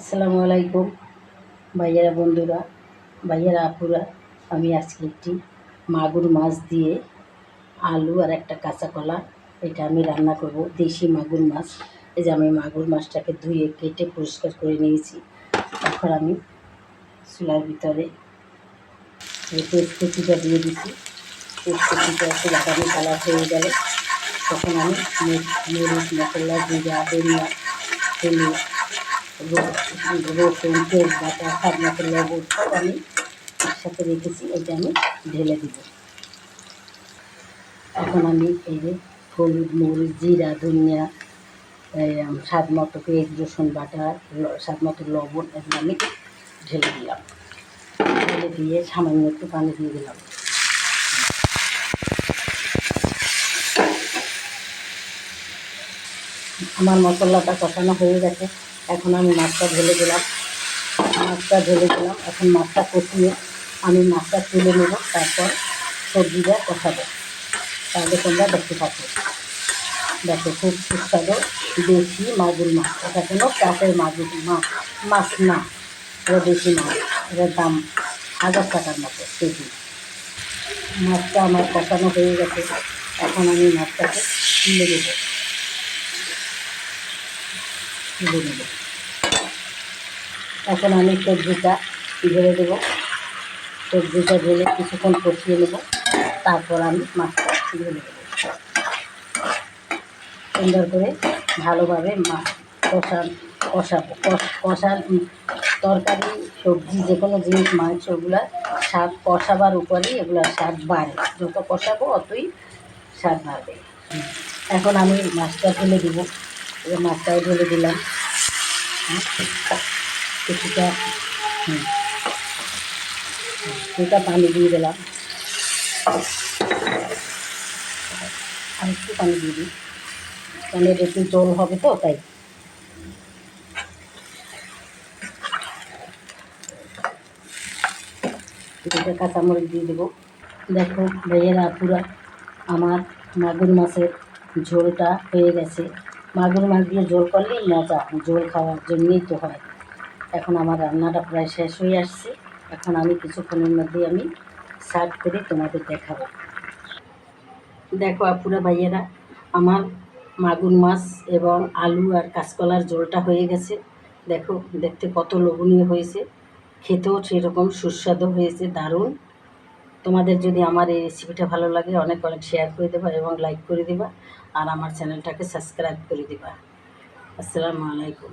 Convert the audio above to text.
আসসালামু আলাইকুম, ভাইয়েরা বন্ধুরা, ভাইয়েরা আপুরা। আমি আজকে একটি মাগুর মাছ দিয়ে আলু আর একটা কাঁচা কলা, এটা আমি রান্না করব, দেশি মাগুর মাছ। এই যে আমি মাগুর মাছটাকে ধুয়ে কেটে পরিষ্কার করে নিয়েছি। এখন আমি চুলার ভিতরে তেজকুচিটা দিয়ে দিচ্ছি তেজকুচিটা একটু বাদামি কালার হয়ে গেলে তখন আমি মরিচ মশলা, জিরা ধনিয়া হলুদ রসুন তেজপাতা স্বাদ মতো লবণ সব আমি একসাথে রেখেছি এটা আমি ঢেলে দিব এখন আমি এই হলুদ মরিচ জিরা ধনিয়া স্বাদ মতো পেঁয়াজ রসুন বাটা স্বাদ মতো লবণ এগুলো আমি ঢেলে দিলাম ঢেলে দিয়ে সামান্য একটু পানি দিয়ে দিলাম আমার মশলাটা কষানো হয়ে গেছে। এখন আমি মাছটা ঢেলে দিলাম। মাছটা ঢেলে দিলাম। এখন মাছটা কষিয়ে আমি মাছটা তুলে নেব, তারপর সবজিটা কষাবো। তাহলে তোমরা দেখতে থাকো দেখো খুব সুস্বাদু দেশি মাগুর মাছ। এটা কোনো চাষের মাগুর মাছ মাছ না। এটা দেশি মাছ। এটার দাম হাজার টাকার মতো কেজি। মাছটা আমার কষানো হয়ে গেছে। এখন আমি মাছটাকে তুলে দেবো তুলে নেব। এখন আমি সবজিটা ঢেলে দেবো। সবজিটা ঢেলে কিছুক্ষণ কষিয়ে নেব। তারপর আমি মাছটা ঢেলে দেবো। সুন্দর করে ভালোভাবে মাছ কষা কষা উম, তরকারি সবজি যে কোনো জিনিস মাংস ওগুলা স্বাদ কষাবার উপরেই এগুলার স্বাদ বাড়ে। যত কষাবো অতই স্বাদ বাড়বে। এখন আমি মাছটা ঢেলে দেবো। মাছটাও ঢেলে দিলাম। কিছুটা কিছুটা পানি দিয়ে দিলাম। আর একটু পানি দিয়ে দিই। এটা একটু জল হবে তো, তাই। কিছুটা কাঁচামরিচ দিয়ে দেবো। দেখো, ভাইয়েরা আপুরা আমার মাগুর মাছের ঝোলটা হয়ে গেছে। মাগুর মাছ দিয়ে ঝোল করলেই মজা, ঝোল খাওয়ার জন্যই তো হয়। এখন আমার রান্নাটা প্রায় শেষ হয়ে আসছে। এখন আমি কিছুক্ষণের মধ্যেই আমি সার্ভ করে তোমাদের দেখাবো। দেখো আপুরা ভাইয়েরা, আমার মাগুর মাছ এবং আলু আর কাঁচকলার ঝোলটা হয়ে গেছে। দেখো, দেখতে কত লোভনীয় হয়েছে। খেতেও সেরকম সুস্বাদু হয়েছে, দারুণ। তোমাদের যদি আমার এই রেসিপিটা ভালো লাগে, অনেক অনেক শেয়ার করে দেবা এবং লাইক করে দেবা। আর আমার চ্যানেলটাকে সাবস্ক্রাইব করে দেবা। আসসালামু আলাইকুম।